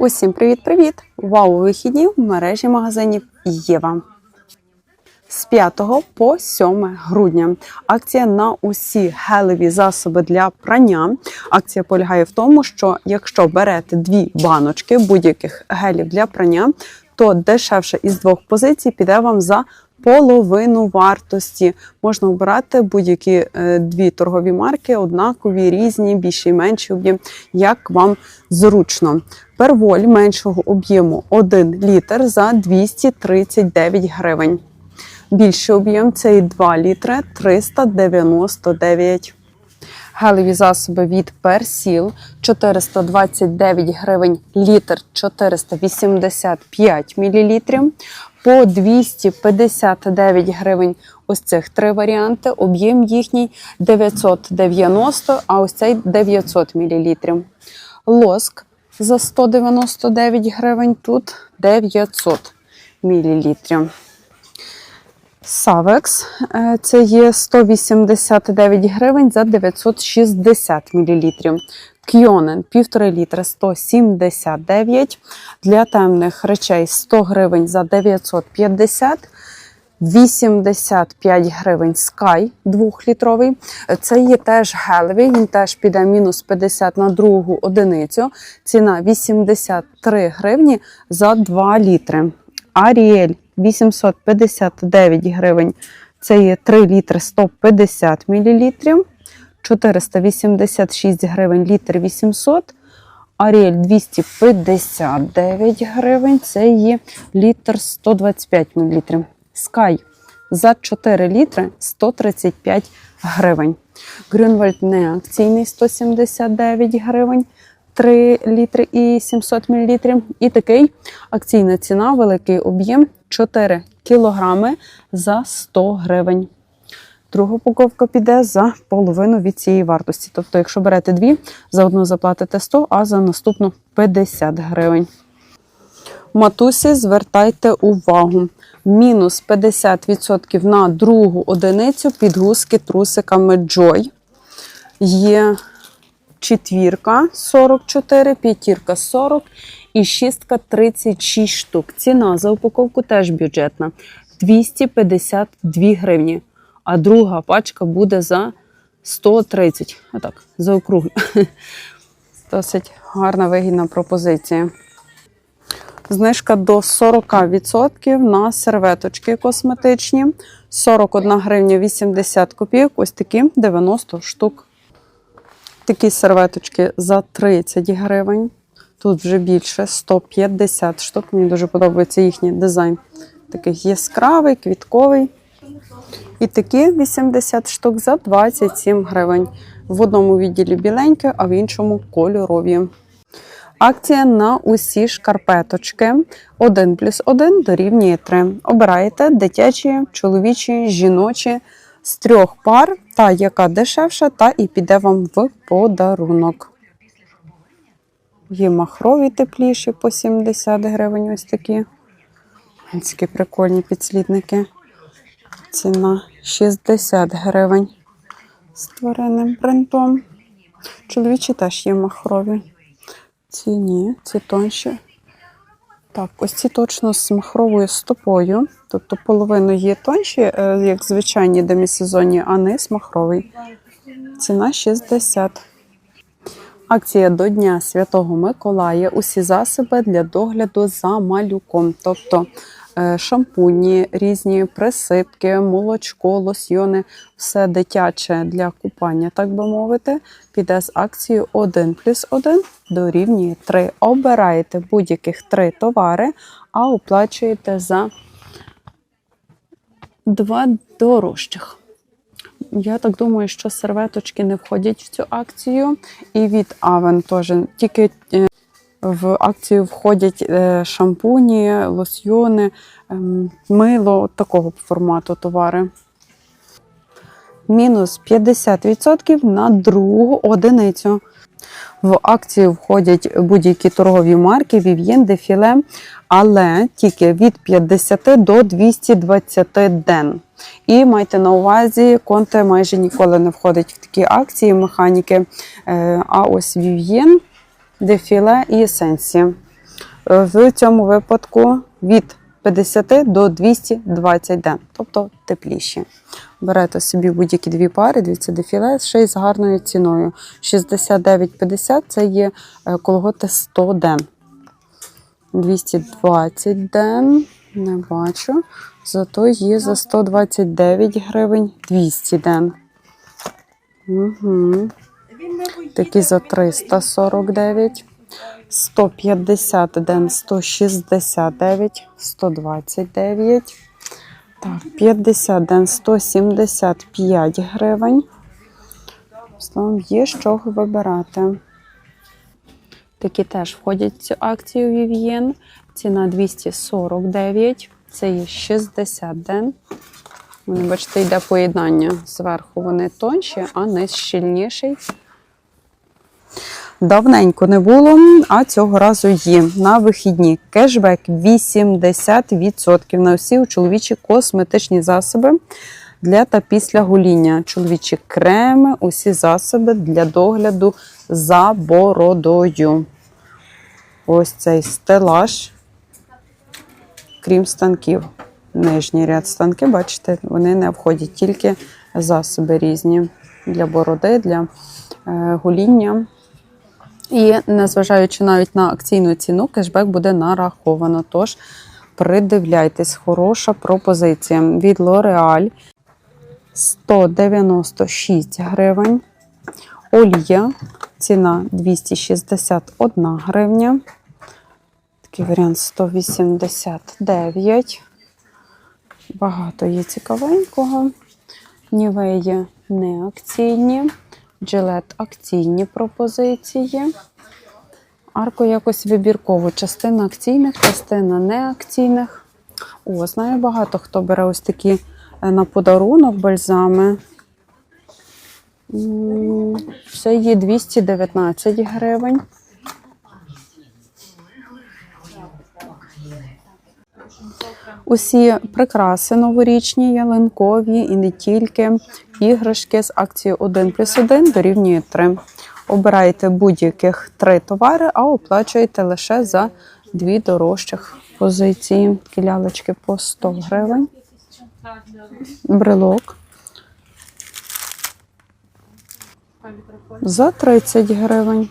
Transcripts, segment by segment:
Усім привіт-привіт! Вау, вихідні в мережі магазинів Єва. З 5 по 7 грудня акція на усі гелеві засоби для прання. Акція полягає в тому, що якщо берете дві баночки будь-яких гелів для прання, то дешевше із двох позицій піде вам за половину вартості. Можна обирати будь-які е, дві торгові марки, однакові, різні, більші і менші об'єм, як вам зручно. Перволь меншого об'єму 1 літр за 239 гривень. Більший об'єм це і 2 літри 399. Гелеві засоби від Персіл 429 гривень літр 485 мл. По 259 гривень ось цих три варіанти. Об'єм їхній 990, а ось цей 900 мл. Лоск за 199 гривень, тут 900 мл. Савекс е, це є 189 гривень за 960 мл. Кьонен 1,5 літра 179 для темних речей 100 гривень за 950 85 гривень Sky 2-літровий. Це є теж гелевий, він теж піде мінус 50 на другу одиницю. Ціна 83 гривні за 2 літри. Аріель 859 гривень. Це є 3 літри 150 мл. 486 гривень літр 800. Аріель 259 гривень. Це є літр 125 мл. Sky за 4 літри 135 гривень. Грюнвальд неакційний 179 гривень. 3 літри і 700 мл. І такий акційна ціна, великий об'єм 4 кілограми за 100 гривень. Друга упаковка піде за половину від цієї вартості. Тобто, якщо берете дві, за одну заплатите 100, а за наступну 50 гривень. Матусі, звертайте увагу. Мінус 50% на другу одиницю підгузки трусиками Joy. Є четвірка 44, п'ятірка 40 і шістка 36 штук. Ціна за упаковку теж бюджетна 252 гривні. А друга пачка буде за 130. Отак, за округлю. Досить гарна вигідна пропозиція. Знижка до 40% на серветочки косметичні. 41 гривня 80 копійок. Ось такі 90 штук. Такі серветочки за 30 гривень. Тут вже більше 150 штук. Мені дуже подобається їхній дизайн. Такий яскравий, квітковий. І такі 80 штук за 27 гривень. В одному відділі біленьке, а в іншому кольорові. Акція на усі шкарпеточки 1 плюс 1 дорівнює 3. Обираєте дитячі, чоловічі, жіночі з трьох пар, та яка дешевша, та і піде вам в подарунок. Є махрові тепліші по 70 гривень. Ось такі. Ось такі прикольні підслідники. Ціна 60 гривень з тваринним принтом. Чоловічі теж є махрові. Ці ні, ці тонші. Так, ось ці точно з махровою стопою. Тобто половину є тонші, е, як звичайні демісезонні, а низ махровий. Ціна 60. Акція до Дня Святого Миколая. Усі засоби для догляду за малюком. Тобто шампуні, різні присипки, молочко, лосьйони, все дитяче для купання, так би мовити, піде з акцією 1 плюс 1 дорівнює 3. Обираєте будь-яких 3 товари, а оплачуєте за два дорожчих. Я так думаю, що серветочки не входять в цю акцію. І від Avon теж тільки е, в акцію входять е, шампуні, лосьйони, ем, мило такого формату товари. Мінус 50% на другу одиницю. В акцію входять будь-які торгові марки Vivien, Defile, але тільки від 50 до 220 ден. І майте на увазі, конте майже ніколи не входить в такі акції механіки. Е, А ось Vivien, Defile і Essence. Е, В цьому випадку від 50 до 220 ден, тобто тепліші. Берете собі будь-які дві пари, дивіться, дефіле, ще й з гарною ціною. 69,50 це є е, колготи 100 ден. 220 ден, не бачу. Зато є за 129 гривень 200 ден. Угу. Такі за 349. 150 ден 169, 129. Так, 50 ден 175 гривень. Є чого вибирати. Такі теж входять в цю акцію Vivien. Ціна 249. Це є 60 ден. Бачите, йде поєднання. Зверху вони тонші, а низ щільніший. Давненько не було, а цього разу є на вихідні. Кешбек 80% на усі чоловічі косметичні засоби для та після гоління. Чоловічі креми, усі засоби для догляду за бородою. Ось цей стелаж, крім станків. Нижній ряд станки, бачите, вони не входять тільки засоби різні для бороди, для е, гоління. І незважаючи навіть на акційну ціну, кешбек буде нараховано. Тож придивляйтесь, хороша пропозиція. Від L'Oreal 196 гривень. Олія, ціна 261 гривня. Такий варіант 189. Багато є цікавенького. Нівеї не акційні. Джилет акційні пропозиції. Арко якось вибірково. Частина акційних, частина неакційних. О, знаю, багато хто бере ось такі е, на подарунок бальзами. Це є 219 гривень. Усі прикраси новорічні, ялинкові і не тільки іграшки з акцією 1 плюс 1 дорівнює 3. Обирайте будь-яких три товари, а оплачуєте лише за дві дорожчих позиції. Такі лялечки по 100 гривень. Брелок. За 30 гривень.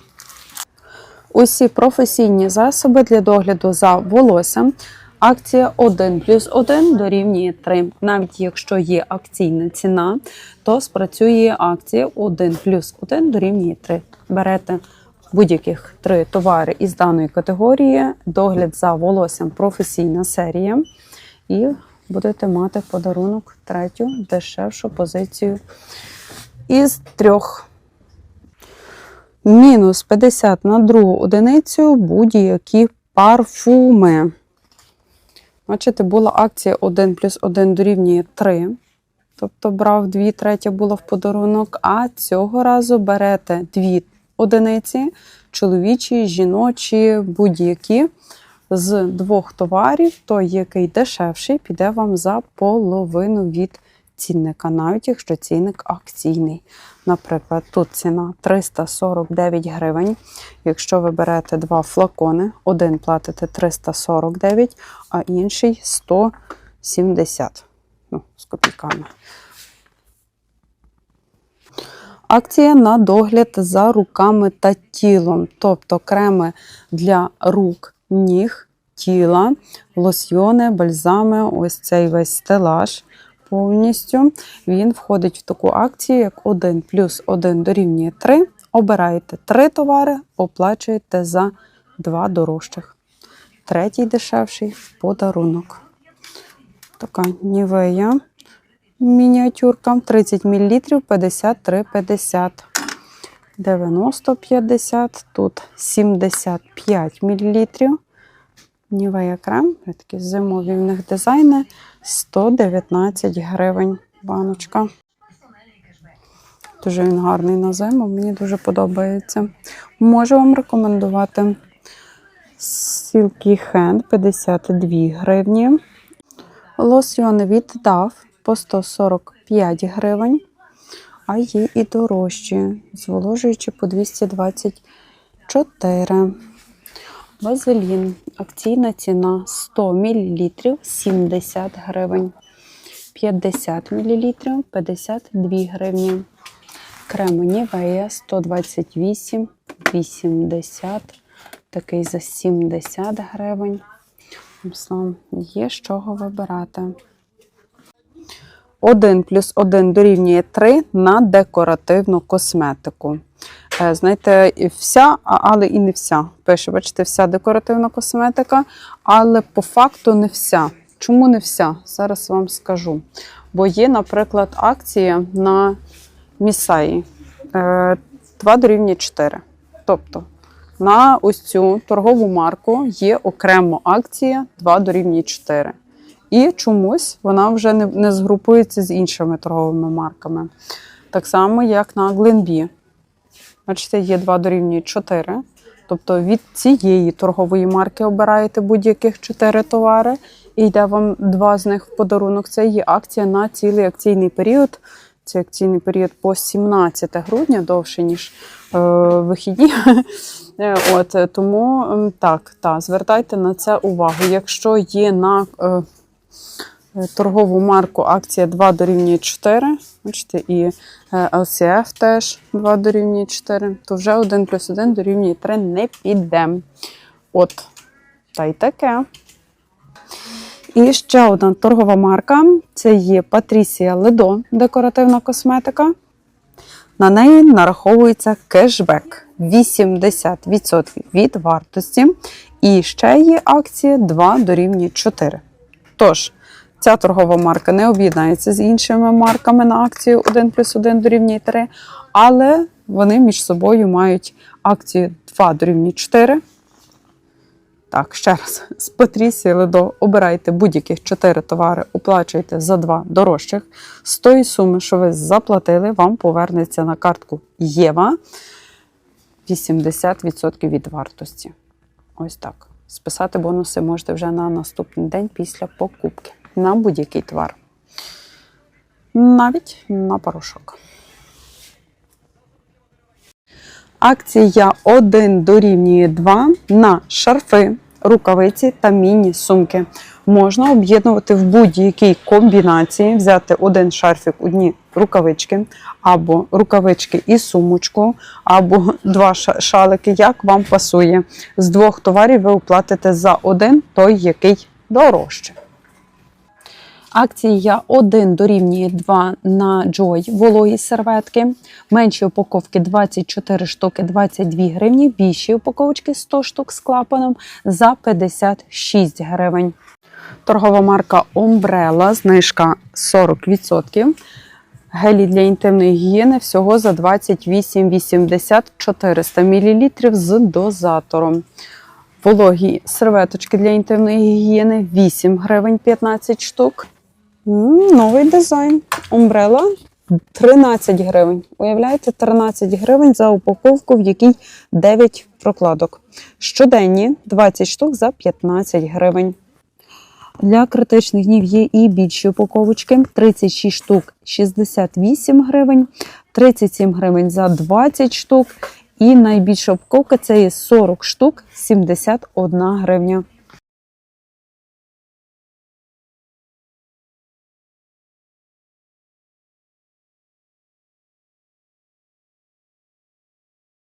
Усі професійні засоби для догляду за волоссям. Акція 1 плюс 1 дорівнює 3. Навіть якщо є акційна ціна, то спрацює акція 1 плюс 1 дорівнює 3. Берете будь-яких три товари із даної категорії, догляд за волоссям професійна серія, і будете мати подарунок третю дешевшу позицію із трьох. Мінус 50 на другу одиницю будь-які парфуми. Бачите, була акція 1 плюс 1 дорівнює 3. Тобто брав 2 третя було в подарунок. А цього разу берете 2 одиниці, чоловічі, жіночі, будь-які. З двох товарів, той, який дешевший, піде вам за половину від цінника, навіть якщо цінник акційний. Наприклад, тут ціна 349 гривень. Якщо ви берете два флакони, один платите 349, а інший 170. Ну, з копійками. Акція на догляд за руками та тілом, тобто креми для рук, ніг, тіла, лосьйони, бальзами, ось цей весь стелаж повністю. Він входить в таку акцію, як 1 плюс 1 дорівнює 3. Обираєте 3 товари, оплачуєте за 2 дорожчих. Третій дешевший подарунок. Така нівея. Мініатюрка 30 мл 53,50. 90,50. Тут 75 мл. Нівея крем, такі зимові в них дизайни 119 гривень баночка. Дуже він гарний на зиму, мені дуже подобається. Можу вам рекомендувати Silky Hand 52 гривні. Лосьйони від DAF по 145 гривень, а є і дорожчі, зволожуючи по 224. Вазелін. Акційна ціна 100 мл 70 гривень. 50 мл 52 гривні. Крем Нівея 128, 80, такий за 70 гривень. Є з чого вибирати. 1 плюс 1 дорівнює 3 на декоративну косметику. Е, Знаєте, вся, але і не вся. Пише, бачите, вся декоративна косметика, але по факту не вся. Чому не вся? Зараз вам скажу. Бо є, наприклад, акція на Місаї 2 дорівнює 4. Тобто на ось цю торгову марку є окремо акція 2 дорівнює 4. І чомусь вона вже не, не згрупується з іншими торговими марками. Так само, як на Glenbee. Бачите, є 2 дорівнює 4. Тобто від цієї торгової марки обираєте будь-яких 4 товари, і йде вам два з них в подарунок. Це є акція на цілий акційний період. Це акційний період по 17 грудня, довше, ніж е, вихідні. Е, От, е, тому так, та, звертайте на це увагу. Якщо є на е, торгову марку акція 2 дорівнює 4, бачите, і е, LCF теж 2 дорівнює 4, то вже 1 плюс 1 дорівнює 3 не піде. От, та й таке. І ще одна торгова марка це є Patricia Ledo, декоративна косметика. На неї нараховується кешбек 80% від вартості. І ще є акція 2 дорівнює 4. Tож, ця торгова марка не об'єднається з іншими марками на акцію 1 плюс 1 дорівнює 3, але вони між собою мають акцію 2 дорівнює 4. Так, ще раз, з Патрісії Ледо обирайте будь-яких 4 товари, оплачуйте за 2 дорожчих. З тої суми, що ви заплатили, вам повернеться на картку Єва 80% від вартості. Ось так. Списати бонуси можете вже на наступний день після покупки на будь-який товар. Навіть на порошок. Акція 1 дорівнює 2 на шарфи, рукавиці та міні-сумки. Можна об'єднувати в будь-якій комбінації, взяти один шарфік, одні рукавички, або рукавички і сумочку, або два шалики, як вам пасує. З двох товарів ви оплатите за один той, який дорожче. Акція 1 дорівнює 2 на Joy вологі серветки. Менші упаковки 24 штуки 22 гривні, більші упаковочки 100 штук з клапаном за 56 гривень. Торгова марка Umbrella, знижка 40%. Гелі для інтимної гігієни всього за 28,80 400 мл з дозатором. Вологі серветочки для інтимної гігієни 8 гривень 15 штук. Новий дизайн. Умбрела 13 гривень. Уявляєте, 13 гривень за упаковку, в якій 9 прокладок. Щоденні 20 штук за 15 гривень. Для критичних днів є і більші упаковочки. 36 штук 68 гривень, 37 гривень за 20 штук. І найбільша упаковка це є 40 штук 71 гривня.